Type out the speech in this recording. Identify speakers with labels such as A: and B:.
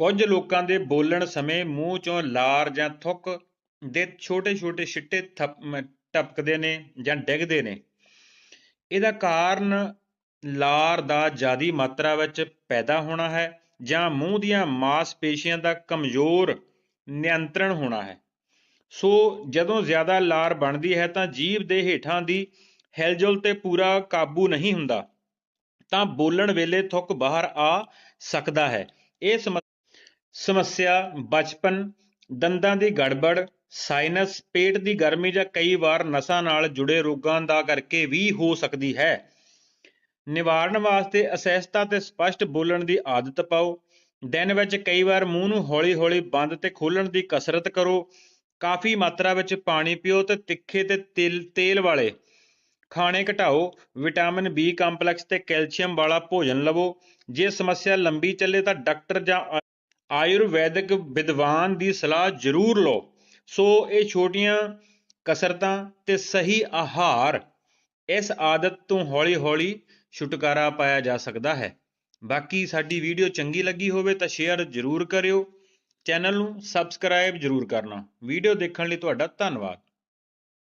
A: ਕੁਝ ਲੋਕਾਂ ਦੇ ਬੋਲਣ ਸਮੇਂ ਮੂੰਹ ਚੋਂ ਲਾਰ ਜਾਂ ਥੁੱਕ ਦੇ ਛੋਟੇ-ਛੋਟੇ ਛਿੱਟੇ ਥਪ- ਟਪਕਦੇ ਨੇ ਜਾਂ ਡਿੱਗਦੇ ਨੇ। ਇਹਦਾ ਕਾਰਨ ਲਾਰ ਦਾ ਜ਼ਿਆਦੀ ਮਾਤਰਾ ਵਿੱਚ ਪੈਦਾ ਹੋਣਾ ਹੈ ਜਾਂ ਮੂੰਹ ਦੀਆਂ ਮਾਸਪੇਸ਼ੀਆਂ ਦਾ ਕਮਜ਼ੋਰ ਨਿਯੰਤਰਣ ਹੋਣਾ ਹੈ। ਸੋ ਜਦੋਂ ਜ਼ਿਆਦਾ ਲਾਰ ਬਣਦੀ ਹੈ ਤਾਂ ਜੀਭ ਦੇ ਹੇਠਾਂ ਦੀ ਹਿਲਜੁਲ ਤੇ ਪੂਰਾ ਕਾਬੂ ਨਹੀਂ ਹੁੰਦਾ, ਤਾਂ ਬੋਲਣ ਵੇਲੇ ਥੁੱਕ ਬਾਹਰ ਆ ਸਕਦਾ ਹੈ। ਇਹ ਸਮੱਸਿਆ, ਬਚਪਨ, ਦੰਦਾਂ ਦੀ ਗੜਬੜ ਸਾਈਨਸ ਪੇਟ ਦੀ ਗਰਮੀ ਜਾਂ ਕਈ ਵਾਰ ਨਸਾਂ ਨਾਲ ਜੁੜੇ ਰੋਗਾਂ ਦਾ ਕਰਕੇ ਵੀ ਹੋ ਸਕਦੀ ਹੈ। ਨਿਵਾਰਨ ਵਾਸਤੇ ਅਸਹਿਜਤਾ ਤੇ ਸਪਸ਼ਟ ਬੋਲਣ ਦੀ ਆਦਤ ਪਾਓ। ਦਿਨ ਵਿੱਚ ਕਈ ਵਾਰ ਮੂੰਹ ਨੂੰ ਹੌਲੀ-ਹੌਲੀ ਬੰਦ ਤੇ ਖੋਲਣ ਦੀ ਕਸਰਤ ਕਰੋ। ਕਾਫੀ ਮਾਤਰਾ ਵਿੱਚ ਪਾਣੀ ਪੀਓ ਤੇ ਤਿੱਖੇ ਤੇ ਤੇਲ ਤੇਲ ਵਾਲੇ ਖਾਣੇ ਘਟਾਓ। ਵਿਟਾਮਿਨ ਬੀ ਕੰਪਲੈਕਸ ਤੇ ਕੈਲਸ਼ੀਅਮ ਵਾਲਾ ਭੋਜਨ ਲਵੋ। ਜੇ ਸਮੱਸਿਆ ਲੰਬੀ ਚੱਲੇ ਤਾਂ ਡਾਕਟਰ ਜਾਂ ਆਯੁਰਵੈਦਿਕ ਵਿਦਵਾਨ ਦੀ ਸਲਾਹ ਜ਼ਰੂਰ ਲਓ। ਸੋ ਇਹ ਛੋਟੀਆਂ ਕਸਰਤਾਂ ਤੇ ਸਹੀ ਆਹਾਰ, ਇਸ ਆਦਤ ਤੋਂ ਹੌਲੀ-ਹੌਲੀ ਛੁਟਕਾਰਾ ਪਾਇਆ ਜਾ ਸਕਦਾ ਹੈ। ਬਾਕੀ ਸਾਡੀ ਵੀਡੀਓ ਚੰਗੀ ਲੱਗੀ ਹੋਵੇ ਤਾਂ ਸ਼ੇਅਰ ਜ਼ਰੂਰ ਕਰਿਓ। ਚੈਨਲ ਨੂੰ ਸਬਸਕ੍ਰਾਈਬ ਜ਼ਰੂਰ ਕਰਨਾ। ਵੀਡੀਓ ਦੇਖਣ ਲਈ ਤੁਹਾਡਾ ਧੰਨਵਾਦ।